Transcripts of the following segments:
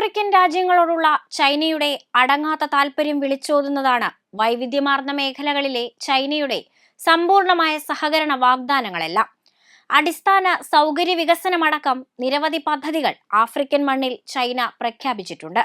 African രാജ്യങ്ങളോടുള്ള ചൈനയുടെ അടങ്ങാത്ത താൽപര്യം വിളിച്ചോതുന്നതാണ് വൈവിധ്യമാർന്ന മേഖലകളിലെ ചൈനയുടെ സമ്പൂർണമായ സഹകരണ വാഗ്ദാനങ്ങളെല്ലാം. അടിസ്ഥാന സൗകര്യ വികസനമടക്കം നിരവധി പദ്ധതികൾ ആഫ്രിക്കൻ മണ്ണിൽ ചൈന പ്രഖ്യാപിച്ചിട്ടുണ്ട്.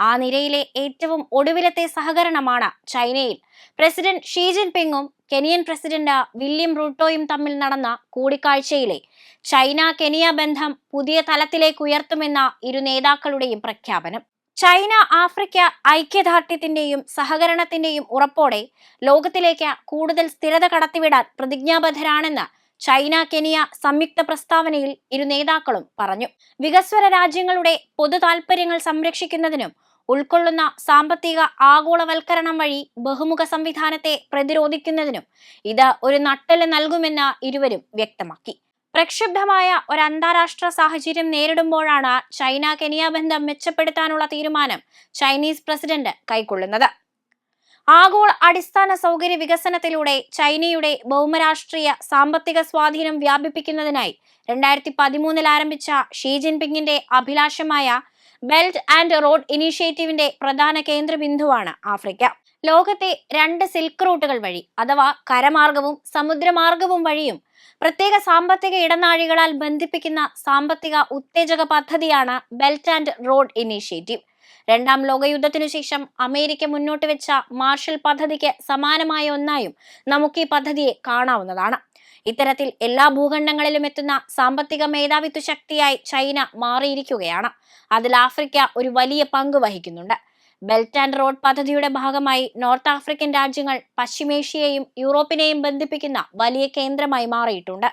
ആ നിരയിലെ ഏറ്റവും ഒടുവിലത്തെ സഹകരണമാണ് ചൈനയിൽ. പ്രസിഡന്റ് ഷീ ജിൻപിങ്ങും കെനിയൻ പ്രസിഡന്റ് വില്യം റൂട്ടോയും തമ്മിൽ നടന്ന കൂടിക്കാഴ്ചയിലെ ചൈന കെനിയ ബന്ധം പുതിയ തലത്തിലേക്ക് ഉയർത്തുമെന്ന ഇരു നേതാക്കളുടെയും പ്രഖ്യാപനം. ചൈന ആഫ്രിക്ക ഐക്യദാർഢ്യത്തിന്റെയും സഹകരണത്തിന്റെയും ഉറപ്പോടെ ലോകത്തിലേക്ക് കൂടുതൽ സ്ഥിരത കടത്തിവിടാൻ പ്രതിജ്ഞാബദ്ധരാണെന്ന് ചൈന കെനിയ സംയുക്ത പ്രസ്താവനയിൽ ഇരു നേതാക്കളും പറഞ്ഞു. വികസ്വര രാജ്യങ്ങളുടെ പൊതു താൽപര്യങ്ങൾ സംരക്ഷിക്കുന്നതിനും ഉൾക്കൊള്ളുന്ന സാമ്പത്തിക ആഗോളവൽക്കരണം വഴി ബഹുമുഖ സംവിധാനത്തെ പ്രതിരോധിക്കുന്നതിനും ഇത് ഒരു നട്ടൽ നൽകുമെന്ന് ഇരുവരും വ്യക്തമാക്കി. പ്രക്ഷുബ്ധമായ ഒരു അന്താരാഷ്ട്ര സാഹചര്യം നേരിടുമ്പോഴാണ് ചൈന കെനിയ ബന്ധം മെച്ചപ്പെടുത്താനുള്ള തീരുമാനം ചൈനീസ് പ്രസിഡന്റ് കൈക്കൊള്ളുന്നത്. ആഗോള അടിസ്ഥാന സൗകര്യ വികസനത്തിലൂടെ ചൈനയുടെ ഭൗമരാഷ്ട്രീയ സാമ്പത്തിക സ്വാധീനം വ്യാപിപ്പിക്കുന്നതിനായി രണ്ടായിരത്തി പതിമൂന്നിൽ ആരംഭിച്ച ഷീ ജിൻപിങ്ങിന്റെ അഭിലാഷമായ ബെൽറ്റ് ആൻഡ് റോഡ് ഇനീഷ്യേറ്റീവിന്റെ പ്രധാന കേന്ദ്രബിന്ദുവാണ് ആഫ്രിക്ക. ലോകത്തെ രണ്ട് സിൽക്ക് റൂട്ടുകൾ വഴി അഥവാ കരമാർഗവും സമുദ്രമാർഗവും വഴിയും പ്രത്യേക സാമ്പത്തിക ഇടനാഴികളാൽ ബന്ധിപ്പിക്കുന്ന സാമ്പത്തിക ഉത്തേജക പദ്ധതിയാണ് ബെൽറ്റ് ആൻഡ് റോഡ് ഇനീഷ്യേറ്റീവ് രണ്ടാം ലോകയുദ്ധത്തിനു ശേഷം അമേരിക്ക മുന്നോട്ട് വെച്ച മാർഷൽ പദ്ധതിക്ക് സമാനമായ ഒന്നായും നമുക്ക് ഈ പദ്ധതിയെ കാണാവുന്നതാണ്. ഇത്തരത്തിൽ എല്ലാ ഭൂഖണ്ഡങ്ങളിലും എത്തുന്ന സാമ്പത്തിക മേധാവിത്വ ശക്തിയായി ചൈന മാറിയിരിക്കുകയാണ്. അതിൽ ആഫ്രിക്ക ഒരു വലിയ പങ്ക് വഹിക്കുന്നുണ്ട്. ബെൽറ്റ് ആൻഡ് റോഡ് പദ്ധതിയുടെ ഭാഗമായി നോർത്ത് ആഫ്രിക്കൻ രാജ്യങ്ങൾ പശ്ചിമേഷ്യയെയും യൂറോപ്പിനെയും ബന്ധിപ്പിക്കുന്ന വലിയ കേന്ദ്രമായി മാറിയിട്ടുണ്ട്.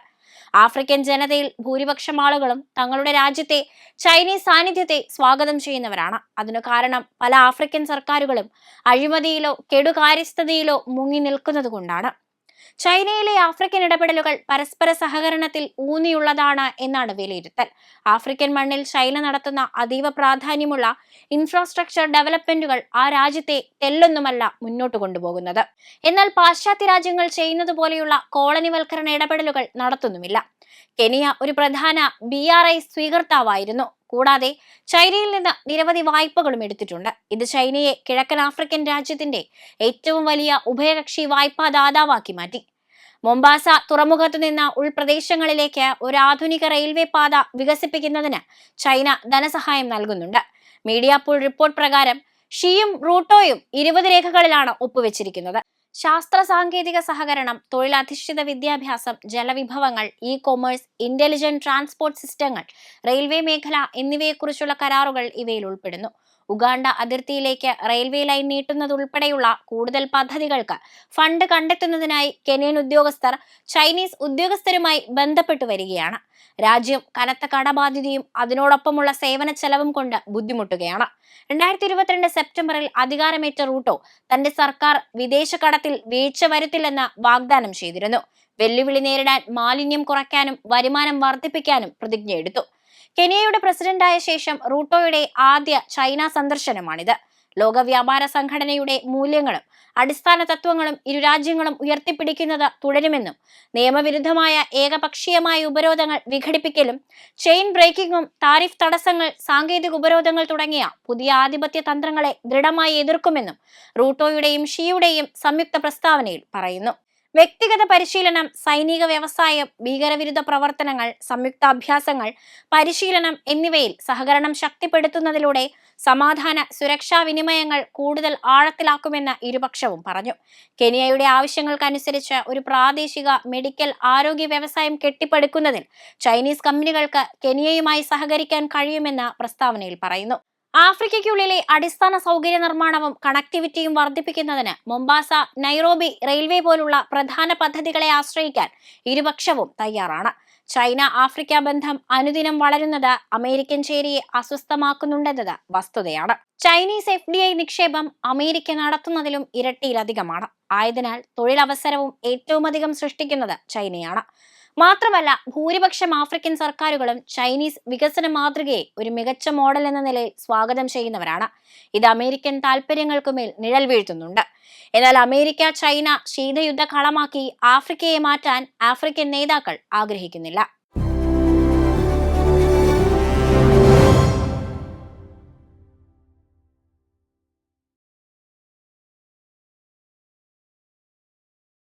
ആഫ്രിക്കൻ ജനതയിൽ ഭൂരിപക്ഷം ആളുകളും തങ്ങളുടെ രാജ്യത്തെ ചൈനീസ് സാന്നിധ്യത്തെ സ്വാഗതം ചെയ്യുന്നവരാണ്. അതിനു കാരണം പല ആഫ്രിക്കൻ സർക്കാരുകളും അഴിമതിയിലോ കെടുകാര്യസ്ഥതയിലോ മുങ്ങി നിൽക്കുന്നത് കൊണ്ടാണ് ചൈനയിലെ ആഫ്രിക്കൻ ഇടപെടലുകൾ പരസ്പര സഹകരണത്തിൽ ഊന്നിയുള്ളതാണ് എന്നാണ് വിലയിരുത്തൽ. ആഫ്രിക്കൻ മണ്ണിൽ ചൈന നടത്തുന്ന അതീവ പ്രാധാന്യമുള്ള ഇൻഫ്രാസ്ട്രക്ചർ ഡെവലപ്മെന്റുകൾ ആ രാജ്യത്തെ തെല്ലൊന്നുമല്ല മുന്നോട്ട് കൊണ്ടുപോകുന്നത്. എന്നാൽ പാശ്ചാത്യ രാജ്യങ്ങൾ ചെയ്യുന്നത് പോലെയുള്ള കോളനിവൽക്കരണ ഇടപെടലുകൾ നടത്തുന്നുമില്ല. കെനിയ ഒരു പ്രധാന ബി ആർ ഐ സ്വീകർത്താവായിരുന്നു. കൂടാതെ ചൈനയിൽ നിന്ന് നിരവധി വായ്പകളും എടുത്തിട്ടുണ്ട്. ഇത് ചൈനയെ കിഴക്കൻ ആഫ്രിക്കൻ രാജ്യത്തിന്റെ ഏറ്റവും വലിയ ഉഭയകക്ഷി വായ്പാ ദാതാവാക്കി മാറ്റി. മൊംബാസ തുറമുഖത്തു നിന്ന് ഉൾപ്രദേശങ്ങളിലേക്ക് ഒരു ആധുനിക റെയിൽവേ പാത വികസിപ്പിക്കുന്നതിന് ചൈന ധനസഹായം നൽകുന്നുണ്ട്. മീഡിയ പൂൾ റിപ്പോർട്ട് പ്രകാരം ഷിയും റൂട്ടോയും ഇരുപത് രേഖകളിലാണ് ഒപ്പുവെച്ചിരിക്കുന്നത്. ശാസ്ത്ര സാങ്കേതിക സഹകരണം തൊഴിലധിഷ്ഠിത വിദ്യാഭ്യാസം ജലവിഭവങ്ങൾ ഇ കൊമേഴ്സ് ഇന്റലിജന്റ് ട്രാൻസ്പോർട്ട് സിസ്റ്റങ്ങൾ റെയിൽവേ മേഖല എന്നിവയെക്കുറിച്ചുള്ള കരാറുകൾ ഇവയിൽ ഉൾപ്പെടുന്നു. ഉഗാണ്ട അതിർത്തിയിലേക്ക് റെയിൽവേ ലൈൻ നീട്ടുന്നതുൾപ്പെടെയുള്ള കൂടുതൽ പദ്ധതികൾക്ക് ഫണ്ട് കണ്ടെത്തുന്നതിനായി കെനിയൻ ഉദ്യോഗസ്ഥർ ചൈനീസ് ഉദ്യോഗസ്ഥരുമായി ബന്ധപ്പെട്ടു വരികയാണ്. രാജ്യം കനത്ത കടബാധ്യതയും അതിനോടൊപ്പമുള്ള സേവന ചെലവും കൊണ്ട് ബുദ്ധിമുട്ടുകയാണ്. രണ്ടായിരത്തി ഇരുപത്തിരണ്ട് സെപ്റ്റംബറിൽ അധികാരമേറ്റ റൂട്ടോ തന്റെ സർക്കാർ വിദേശ കടത്തിൽ വീഴ്ച വരുത്തില്ലെന്ന് വാഗ്ദാനം ചെയ്തിരുന്നു. വെല്ലുവിളി നേരിടാൻ മാലിന്യം കുറയ്ക്കാനും വരുമാനം വർദ്ധിപ്പിക്കാനും പ്രതിജ്ഞയെടുത്തു. കെനിയയുടെ പ്രസിഡന്റായ ശേഷം റൂട്ടോയുടെ ആദ്യ ചൈന സന്ദർശനമാണിത്. ലോക വ്യാപാര സംഘടനയുടെ മൂല്യങ്ങളും അടിസ്ഥാന തത്വങ്ങളും ഇരു രാജ്യങ്ങളും ഉയർത്തിപ്പിടിക്കുന്നത് തുടരുമെന്നും നിയമവിരുദ്ധമായ ഏകപക്ഷീയമായ ഉപരോധങ്ങൾ വിഘടിപ്പിക്കലും ചെയിൻ ബ്രേക്കിംഗും താരിഫ് തടസ്സങ്ങൾ സാങ്കേതിക ഉപരോധങ്ങൾ തുടങ്ങിയ പുതിയ ആധിപത്യ തന്ത്രങ്ങളെ ദൃഢമായി എതിർക്കുമെന്നും റൂട്ടോയുടെയും ഷിയുടെയും സംയുക്ത പ്രസ്താവനയിൽ പറയുന്നു. വ്യക്തിഗത പരിശീലനം സൈനിക വ്യവസായം ഭീകരവിരുദ്ധ പ്രവർത്തനങ്ങൾ സംയുക്താഭ്യാസങ്ങൾ പരിശീലനം എന്നിവയിൽ സഹകരണം ശക്തിപ്പെടുത്തുന്നതിലൂടെ സമാധാന സുരക്ഷാ വിനിമയങ്ങൾ കൂടുതൽ ആഴത്തിലാക്കുമെന്ന് ഇരുപക്ഷവും പറഞ്ഞു. കെനിയയുടെ ആവശ്യങ്ങൾക്കനുസരിച്ച് ഒരു പ്രാദേശിക മെഡിക്കൽ ആരോഗ്യ വ്യവസായം കെട്ടിപ്പടുക്കുന്നതിൽ ചൈനീസ് കമ്പനികൾക്ക് കെനിയയുമായി സഹകരിക്കാൻ കഴിയുമെന്ന് പ്രസ്താവനയിൽ പറയുന്നു. ആഫ്രിക്കയ്ക്കുള്ളിലെ അടിസ്ഥാന സൗകര്യ നിർമ്മാണവും കണക്ടിവിറ്റിയും വർദ്ധിപ്പിക്കുന്നതിന് മൊംബാസ നൈറോബി റെയിൽവേ പോലുള്ള പ്രധാന പദ്ധതികളെ ആശ്രയിക്കാൻ ഇരുപക്ഷവും തയ്യാറാണ്. ചൈന ആഫ്രിക്ക ബന്ധം അനുദിനം വളരുന്നത് അമേരിക്കൻ ചേരിയെ അസ്വസ്ഥമാക്കുന്നുണ്ടെന്നത് വസ്തുതയാണ്. ചൈനീസ് എഫ് ഡി ഐ നിക്ഷേപം അമേരിക്ക നടത്തുന്നതിലും ഇരട്ടിയിലധികമാണ്. ആയതിനാൽ തൊഴിലവസരവും ഏറ്റവും അധികം സൃഷ്ടിക്കുന്നത് ചൈനയാണ്. മാത്രമല്ല ഭൂരിപക്ഷം ആഫ്രിക്കൻ സർക്കാരുകളും ചൈനീസ് വികസന മാതൃകയെ ഒരു മികച്ച മോഡൽ എന്ന നിലയിൽ സ്വാഗതം ചെയ്യുന്നവരാണ്. ഇത് അമേരിക്കൻ താൽപ്പര്യങ്ങൾക്കുമേൽ നിഴൽ വീഴ്ത്തുന്നുണ്ട്. എന്നാൽ അമേരിക്ക ചൈന ശീതയുദ്ധ കളമാക്കി ആഫ്രിക്കയെ മാറ്റാൻ ആഫ്രിക്കൻ നേതാക്കൾ ആഗ്രഹിക്കുന്നില്ല.